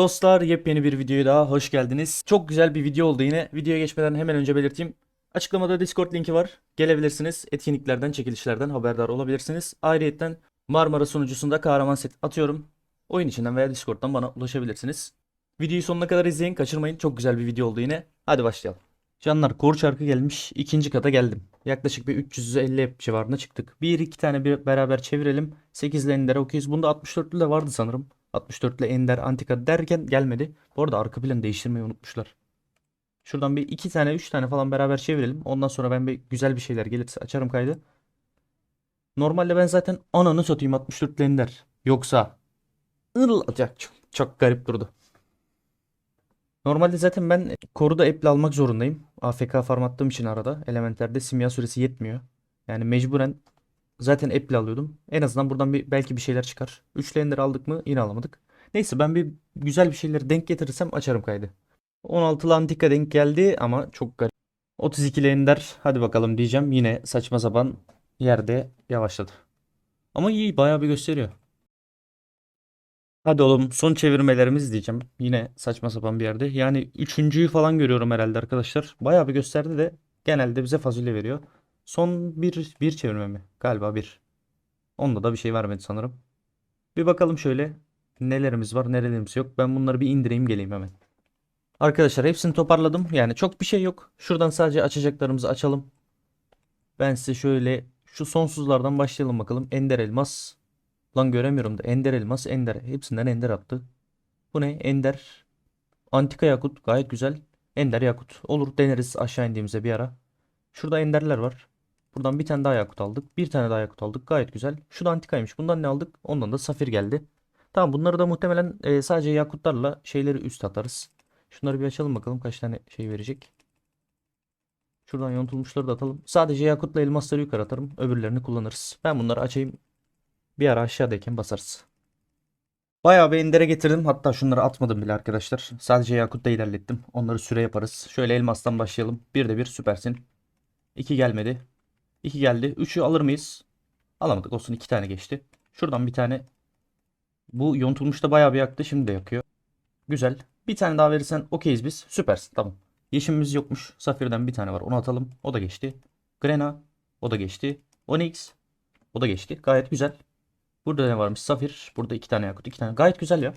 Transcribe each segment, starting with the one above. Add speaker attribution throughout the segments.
Speaker 1: Dostlar yepyeni bir videoya daha hoş geldiniz. Çok güzel bir video oldu yine. Videoya geçmeden hemen önce belirteyim. Açıklamada Discord linki var. Gelebilirsiniz. Etkinliklerden, çekilişlerden haberdar olabilirsiniz. Ayrıyeten Marmara sunucusunda kahraman set atıyorum. Oyun içinden veya Discord'dan bana ulaşabilirsiniz. Videoyu sonuna kadar izleyin, kaçırmayın. Çok güzel bir video oldu yine. Hadi başlayalım. Canlar kor çarkı gelmiş. ikinci kata geldim. Yaklaşık bir 350 civarına çıktık. Bir iki tane bir beraber çevirelim. 8 ile okuyuz. Bunda 64'lü de vardı sanırım. 64 ile Ender Antika derken gelmedi. Bu arada arka planı değiştirmeyi unutmuşlar. Şuradan bir iki tane üç tane falan beraber çevirelim. Ondan sonra ben bir güzel bir şeyler gelirse açarım kaydı. Normalde ben zaten ananı satayım 64 ile Ender. Yoksa ılacak çok, çok garip durdu. Normalde zaten ben koruda eple almak zorundayım. AFK farm için arada. Elementlerde simya süresi yetmiyor. Yani mecburen zaten eple alıyordum. En azından buradan bir belki bir şeyler çıkar. 3 ender aldık mı yine alamadık. Neyse ben bir güzel bir şeyleri denk getirirsem açarım kaydı. 16'lı antika denk geldi ama çok garip. 32'li ender hadi bakalım diyeceğim. Yine saçma sapan yerde yavaşladı. Ama iyi bayağı bir gösteriyor. Hadi oğlum son çevirmelerimiz diyeceğim. Yine saçma sapan bir yerde. Yani üçüncüyü falan görüyorum herhalde arkadaşlar. Bayağı bir gösterdi de genelde bize fasulye veriyor. Son bir, bir çevirme mi? Galiba bir. Onda da bir şey vermedi sanırım. Bir bakalım şöyle nelerimiz var nerelerimiz yok. Ben bunları bir indireyim geleyim hemen. Arkadaşlar hepsini toparladım. Yani çok bir şey yok. Şuradan sadece açacaklarımızı açalım. Ben size şöyle şu sonsuzlardan başlayalım bakalım. Ender elmas. Lan göremiyorum da Ender elmas, Ender. Hepsinden Ender attı. Bu ne? Ender. Antika yakut. Gayet güzel. Ender yakut. Olur deneriz aşağı indiğimizde bir ara. Şurada Enderler var. Buradan bir tane daha yakut aldık. Bir tane daha yakut aldık. Gayet güzel. Şu da antikaymış. Bundan ne aldık? Ondan da safir geldi. Tamam bunları da muhtemelen e, sadece yakutlarla şeyleri üst atarız. Şunları bir açalım bakalım kaç tane şey verecek. Şuradan yontulmuşları da atalım. Sadece yakutla elmasları yukarı atarım. Öbürlerini kullanırız. Ben bunları açayım. Bir ara aşağıdayken basarız. Bayağı bir endere getirdim. Hatta şunları atmadım bile arkadaşlar. Sadece yakutta ilerlettim. Onları süre yaparız. Şöyle elmastan başlayalım. Bir de bir süpersin. İki gelmedi. İki geldi. Üçü alır mıyız? Alamadık. Olsun iki tane geçti. Şuradan bir tane. Bu yontulmuş da bayağı bir yaktı. Şimdi de yakıyor. Güzel. Bir tane daha verirsen okeyiz biz. Süpersin. Tamam. Yeşimimiz yokmuş. Safir'den bir tane var. Onu atalım. O da geçti. Grena. O da geçti. Onyx. O da geçti. Gayet güzel. Burada ne varmış? Safir. Burada iki tane yakut. iki tane. Gayet güzel ya.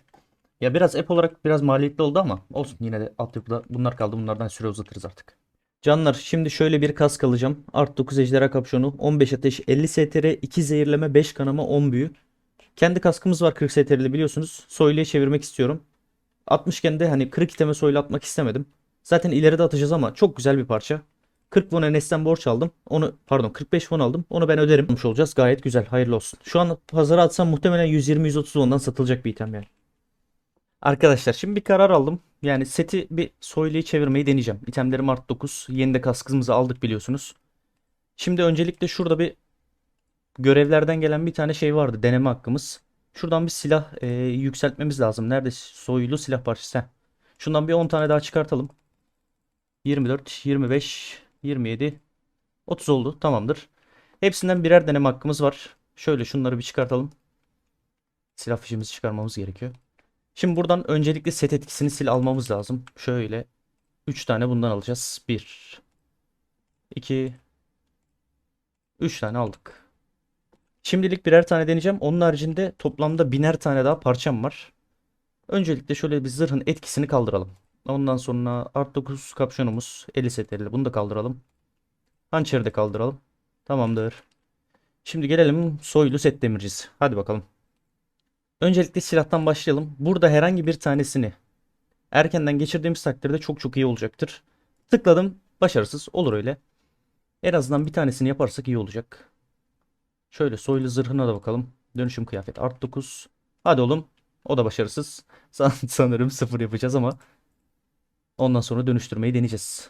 Speaker 1: Ya biraz app olarak biraz maliyetli oldu ama olsun. Yine de altyapıda bunlar kaldı. Bunlardan süre uzatırız artık. Canlar şimdi şöyle bir kask alacağım. Art 9 ejderha kapşonu. 15 ateş 50 STR 2 zehirleme 5 kanama 10 büyü. Kendi kaskımız var 40 STR'li biliyorsunuz. Soyluya çevirmek istiyorum. 60 de hani kırık iteme soylu atmak istemedim. Zaten ileride atacağız ama çok güzel bir parça. 40 won Enes'ten borç aldım. Onu pardon 45 won aldım. Onu ben öderim. Olmuş olacağız. Gayet güzel. Hayırlı olsun. Şu an pazara atsam muhtemelen 120-130 ondan satılacak bir item yani. Arkadaşlar şimdi bir karar aldım. Yani seti bir soyluya çevirmeyi deneyeceğim. İtemlerim art 9. Yeni de kaskımızı aldık biliyorsunuz. Şimdi öncelikle şurada bir görevlerden gelen bir tane şey vardı. Deneme hakkımız. Şuradan bir silah e, yükseltmemiz lazım. Nerede soylu silah parçası? Heh. Şundan bir 10 tane daha çıkartalım. 24, 25, 27, 30 oldu. Tamamdır. Hepsinden birer deneme hakkımız var. Şöyle şunları bir çıkartalım. Silah fişimizi çıkarmamız gerekiyor. Şimdi buradan öncelikle set etkisini sil almamız lazım. Şöyle 3 tane bundan alacağız. 1 2 3 tane aldık. Şimdilik birer tane deneyeceğim. Onun haricinde toplamda biner tane daha parçam var. Öncelikle şöyle bir zırhın etkisini kaldıralım. Ondan sonra art 9 kapşonumuz 50 STR'li. Bunu da kaldıralım. Hançeri de kaldıralım. Tamamdır. Şimdi gelelim soylu set demircisi. Hadi bakalım. Öncelikle silahtan başlayalım. Burada herhangi bir tanesini erkenden geçirdiğimiz takdirde çok çok iyi olacaktır. Tıkladım. Başarısız. Olur öyle. En azından bir tanesini yaparsak iyi olacak. Şöyle soylu zırhına da bakalım. Dönüşüm kıyafet art 9. Hadi oğlum. O da başarısız. San sanırım sıfır yapacağız ama ondan sonra dönüştürmeyi deneyeceğiz.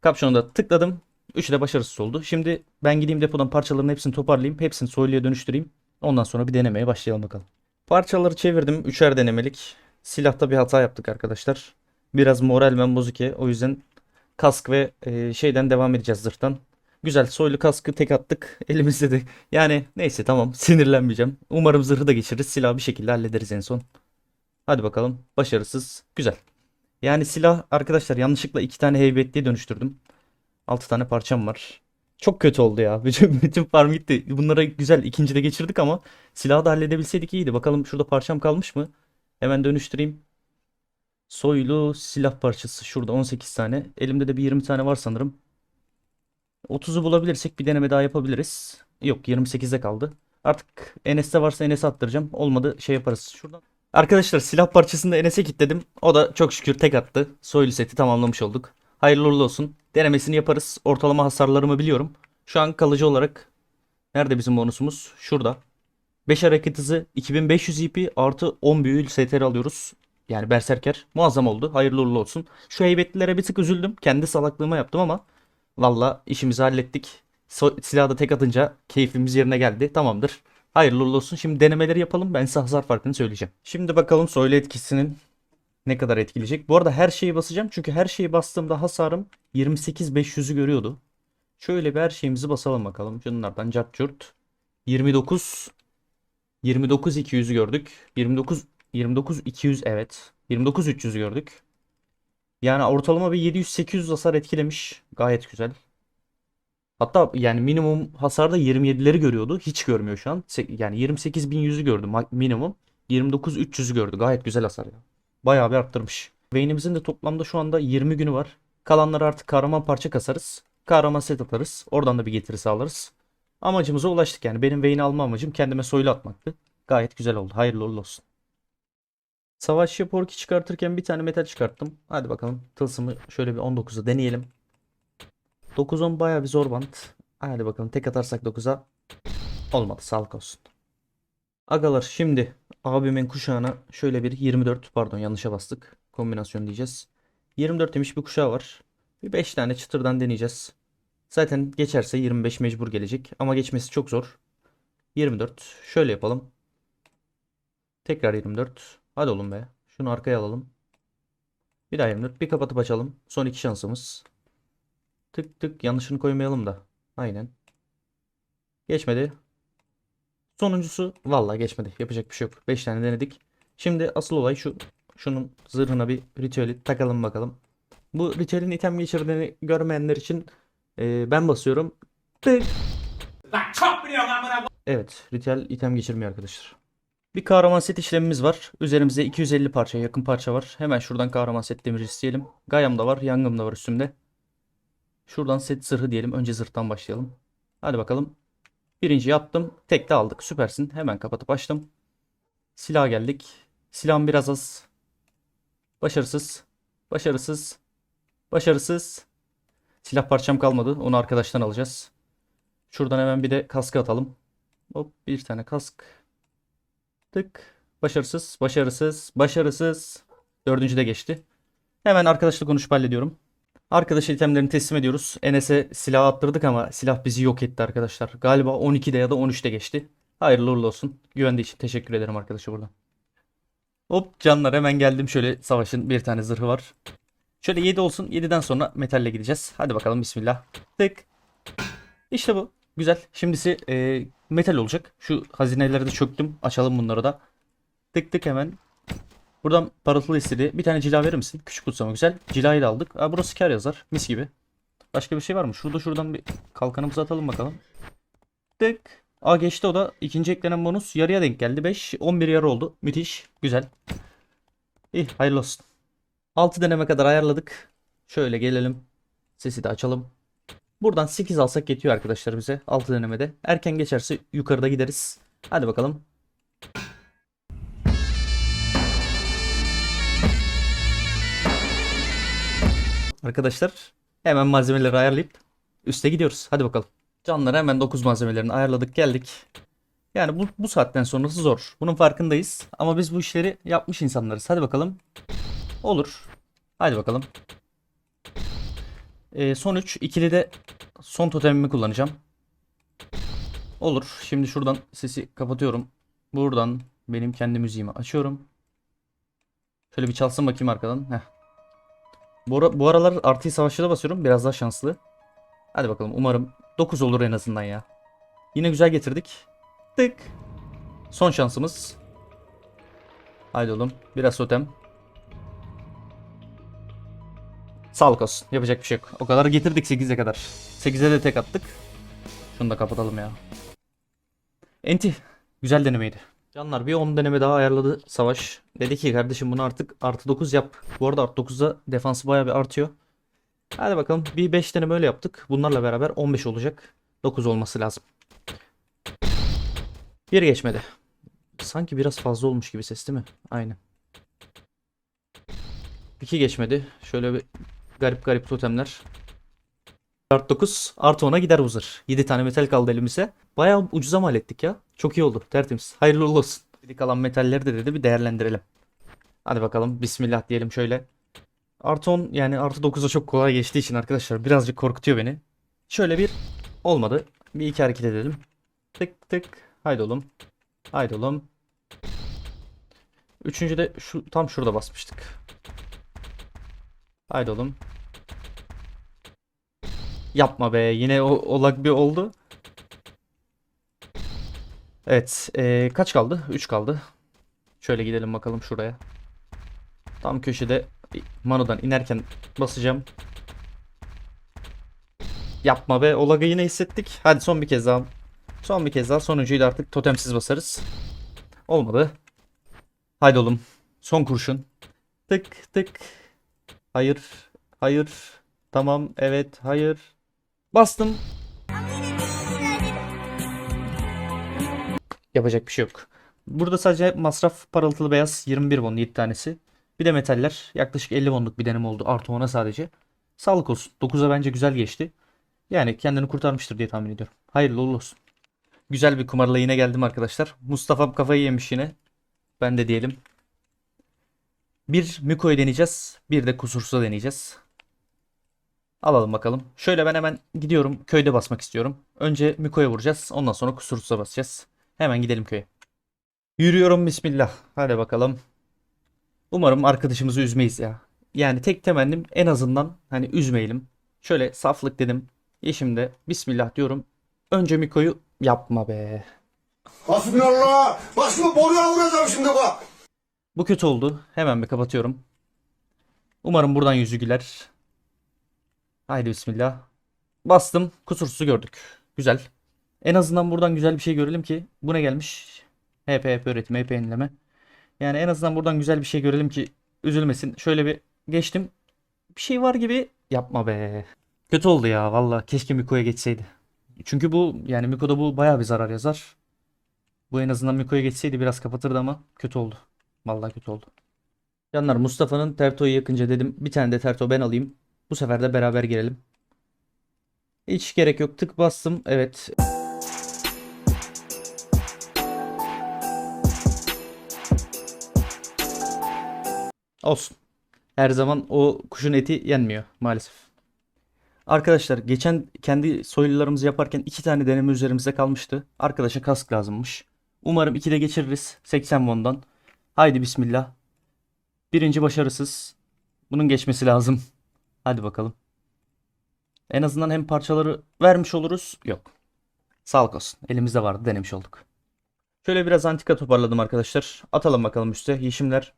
Speaker 1: Kapşonu da tıkladım. Üçü de başarısız oldu. Şimdi ben gideyim depodan parçaların hepsini toparlayayım. Hepsini soyluya dönüştüreyim. Ondan sonra bir denemeye başlayalım bakalım. Parçaları çevirdim. Üçer denemelik. Silahta bir hata yaptık arkadaşlar. Biraz moral ben bozuke. O yüzden kask ve e, şeyden devam edeceğiz zırhtan. Güzel soylu kaskı tek attık. Elimizde de. Yani neyse tamam sinirlenmeyeceğim. Umarım zırhı da geçiririz. Silahı bir şekilde hallederiz en son. Hadi bakalım. Başarısız. Güzel. Yani silah arkadaşlar yanlışlıkla iki tane heybetliye dönüştürdüm. 6 tane parçam var. Çok kötü oldu ya. Bütün, bütün farm gitti. Bunlara güzel ikincide geçirdik ama silahı da halledebilseydik iyiydi. Bakalım şurada parçam kalmış mı? Hemen dönüştüreyim. Soylu silah parçası şurada 18 tane. Elimde de bir 20 tane var sanırım. 30'u bulabilirsek bir deneme daha yapabiliriz. Yok 28'de kaldı. Artık Enes'te varsa Enes'e attıracağım. Olmadı şey yaparız. Şuradan. Arkadaşlar silah parçasını Enes'e kilitledim. O da çok şükür tek attı. Soylu seti tamamlamış olduk. Hayırlı uğurlu olsun. Denemesini yaparız. Ortalama hasarlarımı biliyorum. Şu an kalıcı olarak nerede bizim bonusumuz? Şurada. 5 hareket hızı 2500 EP artı 10 büyülü STR alıyoruz. Yani berserker. Muazzam oldu. Hayırlı uğurlu olsun. Şu heybetlilere bir tık üzüldüm. Kendi salaklığıma yaptım ama valla işimizi hallettik. So silahı da tek atınca keyfimiz yerine geldi. Tamamdır. Hayırlı uğurlu olsun. Şimdi denemeleri yapalım. Ben size hasar farkını söyleyeceğim. Şimdi bakalım soylu etkisinin ne kadar etkileyecek. Bu arada her şeyi basacağım. Çünkü her şeyi bastığımda hasarım 28.500'ü görüyordu. Şöyle bir her şeyimizi basalım bakalım. Şunlardan cart curt. 29 29 200'ü gördük. 29 29 200 evet. 29 300'ü gördük. Yani ortalama bir 700-800 hasar etkilemiş. Gayet güzel. Hatta yani minimum hasarda 27'leri görüyordu. Hiç görmüyor şu an. Yani 28.100'ü gördü minimum. 29.300'ü gördü. Gayet güzel hasar ya. Bayağı bir arttırmış. Vayne'imizin de toplamda şu anda 20 günü var. Kalanları artık kahraman parça kasarız. Kahraman set atarız. Oradan da bir getiri sağlarız. Amacımıza ulaştık yani. Benim Vayne alma amacım kendime soylu atmaktı. Gayet güzel oldu. Hayırlı uğurlu olsun. Savaşçı Porky çıkartırken bir tane metal çıkarttım. Hadi bakalım. Tılsımı şöyle bir 19'a deneyelim. 9-10 baya bir zor bant. Hadi bakalım tek atarsak 9'a. Olmadı sağlık olsun. Agalar şimdi abimin kuşağına şöyle bir 24 pardon yanlışa bastık. Kombinasyon diyeceğiz. 24 demiş bir kuşağı var. Bir 5 tane çıtırdan deneyeceğiz. Zaten geçerse 25 mecbur gelecek. Ama geçmesi çok zor. 24. Şöyle yapalım. Tekrar 24. Hadi oğlum be. Şunu arkaya alalım. Bir daha 24. Bir kapatıp açalım. Son iki şansımız. Tık tık yanlışını koymayalım da. Aynen. Geçmedi. Sonuncusu vallahi geçmedi. Yapacak bir şey yok. 5 tane denedik. Şimdi asıl olay şu. Şunun zırhına bir ritüeli takalım bakalım. Bu ritüelin item geçirdiğini görmeyenler için e, ben basıyorum. Tık. Evet, ritüel item geçirmiyor arkadaşlar. Bir kahraman set işlemimiz var. Üzerimizde 250 parça, yakın parça var. Hemen şuradan kahraman set demir isteyelim. Gayam da var, yangım da var üstümde. Şuradan set zırhı diyelim. Önce zırhtan başlayalım. Hadi bakalım. Birinci yaptım. Tek de aldık. Süpersin. Hemen kapatıp açtım. Silah geldik. Silahım biraz az. Başarısız. Başarısız. Başarısız. Silah parçam kalmadı. Onu arkadaştan alacağız. Şuradan hemen bir de kaskı atalım. Hop bir tane kask. Tık. Başarısız. Başarısız. Başarısız. Dördüncü de geçti. Hemen arkadaşla konuşup hallediyorum. Arkadaş itemlerini teslim ediyoruz. Enes'e silah attırdık ama silah bizi yok etti arkadaşlar. Galiba 12'de ya da 13'te geçti. Hayırlı uğurlu olsun. Güvendiği için teşekkür ederim arkadaşa buradan. Hop canlar hemen geldim. Şöyle savaşın bir tane zırhı var. Şöyle 7 olsun. 7'den sonra metalle gideceğiz. Hadi bakalım bismillah. Tık. İşte bu. Güzel. Şimdisi e, metal olacak. Şu hazineleri de çöktüm. Açalım bunları da. Tık tık hemen. Buradan parıltılı istedi. Bir tane cila verir misin? Küçük kutsama güzel. Cilayı da aldık. Aa, burası kar yazar. Mis gibi. Başka bir şey var mı? Şurada şuradan bir kalkanımızı atalım bakalım. Tık. Aa geçti o da. İkinci eklenen bonus yarıya denk geldi. 5. 11 yarı oldu. Müthiş. Güzel. İyi hayırlı olsun. 6 deneme kadar ayarladık. Şöyle gelelim. Sesi de açalım. Buradan 8 alsak yetiyor arkadaşlar bize 6 denemede. Erken geçerse yukarıda gideriz. Hadi bakalım. Arkadaşlar hemen malzemeleri ayarlayıp üste gidiyoruz. Hadi bakalım. Canlar hemen 9 malzemelerini ayarladık geldik. Yani bu, bu saatten sonrası zor. Bunun farkındayız. Ama biz bu işleri yapmış insanlarız. Hadi bakalım. Olur. Hadi bakalım. Ee, son 3. İkili de son totemimi kullanacağım. Olur. Şimdi şuradan sesi kapatıyorum. Buradan benim kendi müziğimi açıyorum. Şöyle bir çalsın bakayım arkadan. Heh. Bu, ara- bu aralar artıyı savaşçıda basıyorum. Biraz daha şanslı. Hadi bakalım. Umarım 9 olur en azından ya. Yine güzel getirdik. Tık. Son şansımız. Haydi oğlum. Biraz totem. Sağlık olsun. Yapacak bir şey yok. O kadar getirdik 8'e kadar. 8'e de tek attık. Şunu da kapatalım ya. Enti. Güzel denemeydi. Canlar bir 10 deneme daha ayarladı Savaş. Dedi ki kardeşim bunu artık artı 9 yap. Bu arada artı 9'da defansı bayağı bir artıyor. Hadi bakalım bir 5 deneme öyle yaptık. Bunlarla beraber 15 olacak. 9 olması lazım. Bir geçmedi. Sanki biraz fazla olmuş gibi ses değil mi? Aynen. 2 geçmedi. Şöyle bir garip garip totemler. Artı 9 artı 10'a gider bu zırh. 7 tane metal kaldı elimize. Bayağı ucuza mal ettik ya. Çok iyi oldu. Tertemiz. Hayırlı olsun. Bir kalan metalleri de dedi bir değerlendirelim. Hadi bakalım. Bismillah diyelim şöyle. Artı 10 yani artı 9'a çok kolay geçtiği için arkadaşlar birazcık korkutuyor beni. Şöyle bir olmadı. Bir iki hareket edelim. Tık tık. Haydi oğlum. Haydi oğlum. Üçüncü de şu tam şurada basmıştık. Haydi oğlum. Yapma be. Yine o, o lag bir oldu. Evet. eee, kaç kaldı? 3 kaldı. Şöyle gidelim bakalım şuraya. Tam köşede Mano'dan inerken basacağım. Yapma be. O lag'ı yine hissettik. Hadi son bir kez daha. Son bir kez daha. Sonuncuyu da artık totemsiz basarız. Olmadı. Haydi oğlum. Son kurşun. Tık tık. Hayır. Hayır. Tamam. Evet. Hayır. Bastım. Yapacak bir şey yok. Burada sadece masraf parıltılı beyaz 21 won 7 tanesi. Bir de metaller yaklaşık 50 wonluk bir deneme oldu artı 10'a sadece. Sağlık olsun. 9'a bence güzel geçti. Yani kendini kurtarmıştır diye tahmin ediyorum. Hayırlı uğurlu olsun. Güzel bir kumarla yine geldim arkadaşlar. Mustafa'm kafayı yemiş yine. Ben de diyelim. Bir Miko'yu deneyeceğiz. Bir de kusursuza deneyeceğiz. Alalım bakalım. Şöyle ben hemen gidiyorum. Köyde basmak istiyorum. Önce Miko'ya vuracağız. Ondan sonra kusursuza basacağız. Hemen gidelim köye. Yürüyorum bismillah. Hadi bakalım. Umarım arkadaşımızı üzmeyiz ya. Yani tek temennim en azından hani üzmeyelim. Şöyle saflık dedim. Yeşimde bismillah diyorum. Önce Miko'yu yapma be.
Speaker 2: Hasbinallah. Bak şimdi boruya vuracağım şimdi bak.
Speaker 1: Bu kötü oldu. Hemen bir kapatıyorum. Umarım buradan yüzü güler. Haydi bismillah. Bastım. Kusursuz gördük. Güzel. En azından buradan güzel bir şey görelim ki. Bu ne gelmiş? HP, HP öğretim, HP yenileme. Yani en azından buradan güzel bir şey görelim ki üzülmesin. Şöyle bir geçtim. Bir şey var gibi yapma be. Kötü oldu ya valla. Keşke Miko'ya geçseydi. Çünkü bu yani Miko'da bu bayağı bir zarar yazar. Bu en azından Miko'ya geçseydi biraz kapatırdı ama kötü oldu. Vallahi kötü oldu. Canlar Mustafa'nın Terto'yu yakınca dedim bir tane de Terto ben alayım. Bu sefer de beraber girelim. Hiç gerek yok. Tık bastım. Evet. Olsun. Her zaman o kuşun eti yenmiyor maalesef. Arkadaşlar geçen kendi soylularımızı yaparken iki tane deneme üzerimizde kalmıştı. Arkadaşa kask lazımmış. Umarım iki de geçiririz 80 won'dan. Haydi bismillah. Birinci başarısız. Bunun geçmesi lazım. Hadi bakalım. En azından hem parçaları vermiş oluruz. Yok. Sağlık olsun. Elimizde vardı denemiş olduk. Şöyle biraz antika toparladım arkadaşlar. Atalım bakalım üste. Yeşimler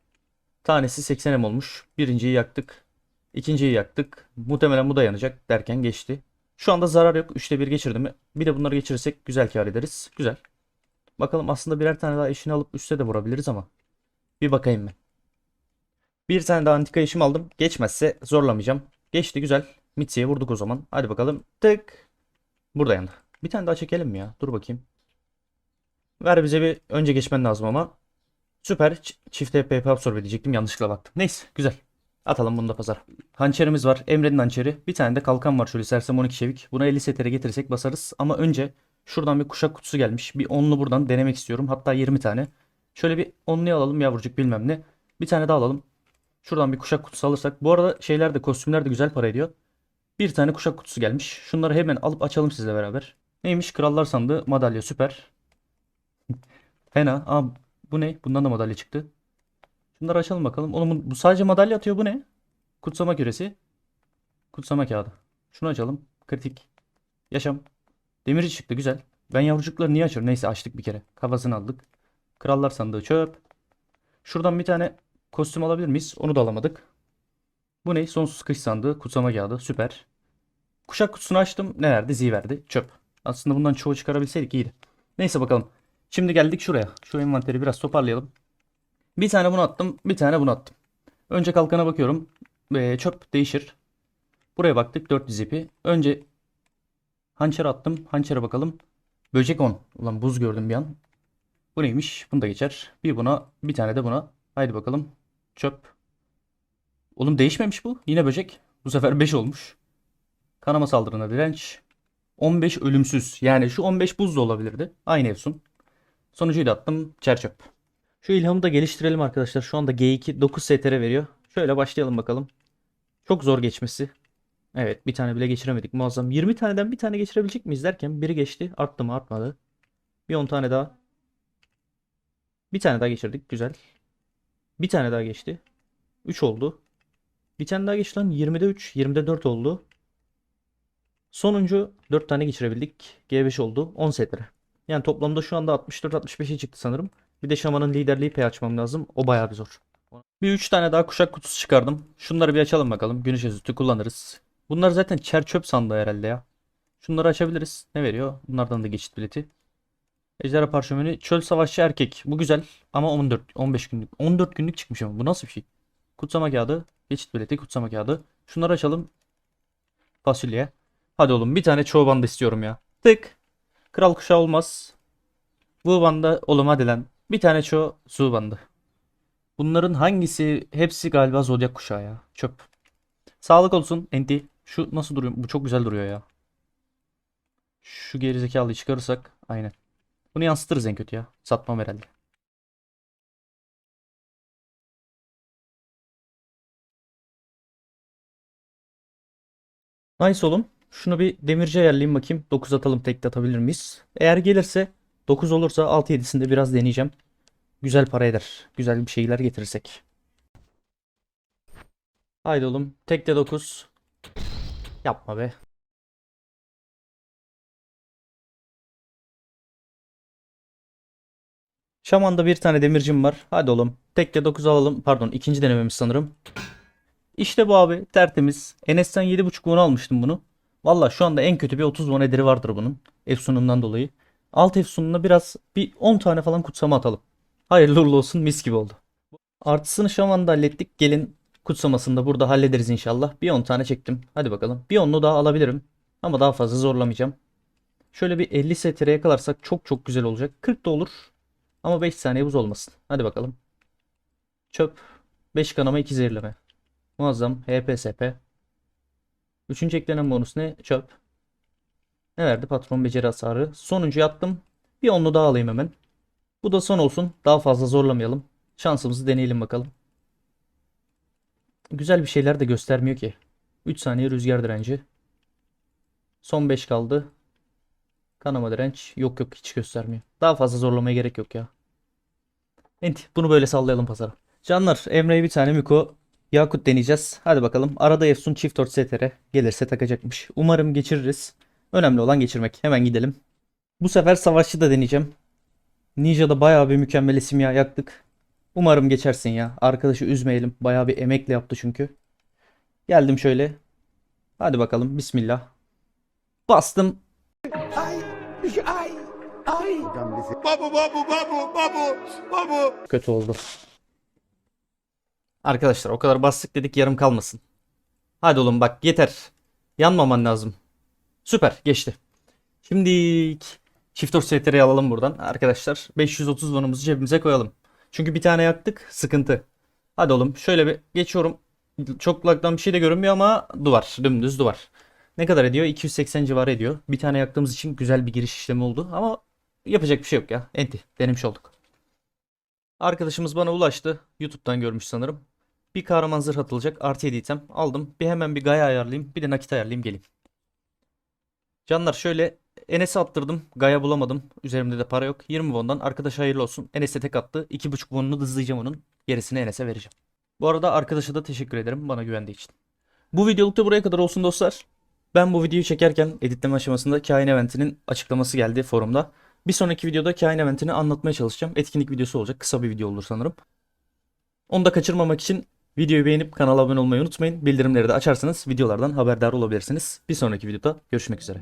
Speaker 1: tanesi 80 m olmuş. Birinciyi yaktık. İkinciyi yaktık. Muhtemelen bu da yanacak derken geçti. Şu anda zarar yok. 3'te 1 geçirdim mi? Bir de bunları geçirirsek güzel kar ederiz. Güzel. Bakalım aslında birer tane daha eşini alıp üste de vurabiliriz ama. Bir bakayım ben. Bir tane daha antika işim aldım. Geçmezse zorlamayacağım. Geçti güzel. Mitsi'ye vurduk o zaman. Hadi bakalım. Tık. Burada yandı. Bir tane daha çekelim mi ya? Dur bakayım. Ver bize bir önce geçmen lazım ama. Süper. Çift TP absorbe diyecektim. Yanlışlıkla baktım. Neyse güzel. Atalım bunu da pazara. Hançerimiz var. Emre'nin hançeri. Bir tane de kalkan var şöyle sersem 12 çevik. Buna 50 setere getirirsek basarız. Ama önce şuradan bir kuşak kutusu gelmiş. Bir onlu buradan denemek istiyorum. Hatta 20 tane. Şöyle bir onluyu alalım yavrucuk bilmem ne. Bir tane daha alalım. Şuradan bir kuşak kutusu alırsak. Bu arada şeyler de kostümler de güzel para ediyor. Bir tane kuşak kutusu gelmiş. Şunları hemen alıp açalım sizle beraber. Neymiş? Krallar sandığı madalya süper. Fena. Aa, bu ne? Bundan da madalya çıktı. Şunları açalım bakalım. Oğlum bu- sadece madalya atıyor. Bu ne? Kutsama küresi. Kutsama kağıdı. Şunu açalım. Kritik. Yaşam. Demirci çıktı. Güzel. Ben yavrucukları niye açıyorum? Neyse açtık bir kere. Kafasını aldık. Krallar sandığı çöp. Şuradan bir tane kostüm alabilir miyiz? Onu da alamadık. Bu ne? Sonsuz kış sandığı. Kutsama kağıdı. Süper. Kuşak kutusunu açtım. Ne verdi? Z verdi. Çöp. Aslında bundan çoğu çıkarabilseydik iyiydi. Neyse bakalım. Şimdi geldik şuraya. Şu envanteri biraz toparlayalım. Bir tane bunu attım. Bir tane bunu attım. Önce kalkana bakıyorum. Ee, çöp değişir. Buraya baktık. 400 ipi. Önce hançer attım. Hançere bakalım. Böcek 10. Ulan buz gördüm bir an. Bu neymiş? Bunu da geçer. Bir buna, bir tane de buna. Haydi bakalım. Çöp. Oğlum değişmemiş bu. Yine böcek. Bu sefer 5 olmuş. Kanama saldırına direnç. 15 ölümsüz. Yani şu 15 buz da olabilirdi. Aynı Efsun. Sonucuyu da attım. Çerçöp. Şu ilhamı da geliştirelim arkadaşlar. Şu anda G2 9 STR veriyor. Şöyle başlayalım bakalım. Çok zor geçmesi. Evet bir tane bile geçiremedik muazzam. 20 taneden bir tane geçirebilecek miyiz derken biri geçti. Arttı mı artmadı. Bir 10 tane daha. Bir tane daha geçirdik. Güzel. Bir tane daha geçti. 3 oldu. Bir tane daha geçti lan. 20'de 3. 20'de 4 oldu. Sonuncu 4 tane geçirebildik. G5 oldu. 10 setre. Yani toplamda şu anda 64-65'e çıktı sanırım. Bir de şamanın liderliği P açmam lazım. O bayağı bir zor. Bir 3 tane daha kuşak kutusu çıkardım. Şunları bir açalım bakalım. Güneş özütü kullanırız. Bunlar zaten çer çöp sandığı herhalde ya. Şunları açabiliriz. Ne veriyor? Bunlardan da geçit bileti. Ejderha parşömeni çöl savaşçı erkek. Bu güzel ama 14 15 günlük. 14 günlük çıkmış ama bu nasıl bir şey? Kutsama kağıdı, geçit bileti, kutsama kağıdı. Şunları açalım. Fasulye. Hadi oğlum bir tane çoğu bandı istiyorum ya. Tık. Kral kuşağı olmaz. Bu banda oğlum hadi lan. Bir tane çoğu su bandı. Bunların hangisi hepsi galiba zodyak kuşağı ya. Çöp. Sağlık olsun Enti. Şu nasıl duruyor? Bu çok güzel duruyor ya. Şu gerizekalıyı çıkarırsak aynen. Bunu yansıtırız en kötü ya. Satmam herhalde. Nice oğlum. Şunu bir demirci ayarlayayım bakayım. 9 atalım tek atabilir miyiz? Eğer gelirse 9 olursa 6-7'sinde biraz deneyeceğim. Güzel para eder. Güzel bir şeyler getirirsek. Haydi oğlum. Tekte 9. Yapma be. Şaman'da bir tane demircim var. Hadi oğlum. Tekte 9 alalım. Pardon ikinci denememiz sanırım. İşte bu abi tertemiz. Enes'ten 7.5 won almıştım bunu. Valla şu anda en kötü bir 30 won ederi vardır bunun. Efsunundan dolayı. Alt efsununa biraz bir 10 tane falan kutsama atalım. Hayırlı uğurlu olsun mis gibi oldu. Artısını Şaman'da hallettik. Gelin kutsamasını da burada hallederiz inşallah. Bir 10 tane çektim. Hadi bakalım. Bir 10'lu daha alabilirim. Ama daha fazla zorlamayacağım. Şöyle bir 50 STR yakalarsak çok çok güzel olacak. 40 da olur. Ama 5 saniye buz olmasın. Hadi bakalım. Çöp. 5 kanama 2 zehirleme. Muazzam. HPSP. Üçüncü eklenen bonus ne? Çöp. Ne verdi? Patron beceri hasarı. Sonuncu yaptım. Bir onlu daha alayım hemen. Bu da son olsun. Daha fazla zorlamayalım. Şansımızı deneyelim bakalım. Güzel bir şeyler de göstermiyor ki. 3 saniye rüzgar direnci. Son 5 kaldı. Kanama direnç. Yok yok hiç göstermiyor. Daha fazla zorlamaya gerek yok ya. Enti bunu böyle sallayalım pazara. Canlar Emre'ye bir tane Miko Yakut deneyeceğiz. Hadi bakalım. Arada Efsun çift 4 STR gelirse takacakmış. Umarım geçiririz. Önemli olan geçirmek. Hemen gidelim. Bu sefer savaşçı da deneyeceğim. Ninja'da bayağı bir mükemmel isim ya yaktık. Umarım geçersin ya. Arkadaşı üzmeyelim. Bayağı bir emekle yaptı çünkü. Geldim şöyle. Hadi bakalım. Bismillah. Bastım.
Speaker 2: Babu babu babu babu babu.
Speaker 1: Kötü oldu. Arkadaşlar o kadar bastık dedik yarım kalmasın. Hadi oğlum bak yeter. Yanmaman lazım. Süper geçti. Şimdi Shift 4 STR'yi alalım buradan. Arkadaşlar 530 vanımızı cebimize koyalım. Çünkü bir tane yaktık sıkıntı. Hadi oğlum şöyle bir geçiyorum. Çok lagdan bir şey de görünmüyor ama duvar. Dümdüz duvar. Ne kadar ediyor? 280 civarı ediyor. Bir tane yaktığımız için güzel bir giriş işlemi oldu. Ama yapacak bir şey yok ya. Enti. Denemiş olduk. Arkadaşımız bana ulaştı. YouTube'dan görmüş sanırım. Bir kahraman zırh atılacak. Artı 7 item. Aldım. Bir hemen bir gaya ayarlayayım. Bir de nakit ayarlayayım geleyim. Canlar şöyle Enes'e attırdım. Gaya bulamadım. Üzerimde de para yok. 20 won'dan. Arkadaş hayırlı olsun. Enes'e tek attı. 2.5 won'unu hızlayacağım onun. Gerisini Enes'e vereceğim. Bu arada arkadaşa da teşekkür ederim bana güvendiği için. Bu videoluk da buraya kadar olsun dostlar. Ben bu videoyu çekerken editleme aşamasında Kain Event'inin açıklaması geldi forumda. Bir sonraki videoda Kain Event'ini anlatmaya çalışacağım. Etkinlik videosu olacak. Kısa bir video olur sanırım. Onu da kaçırmamak için videoyu beğenip kanala abone olmayı unutmayın. Bildirimleri de açarsanız videolardan haberdar olabilirsiniz. Bir sonraki videoda görüşmek üzere.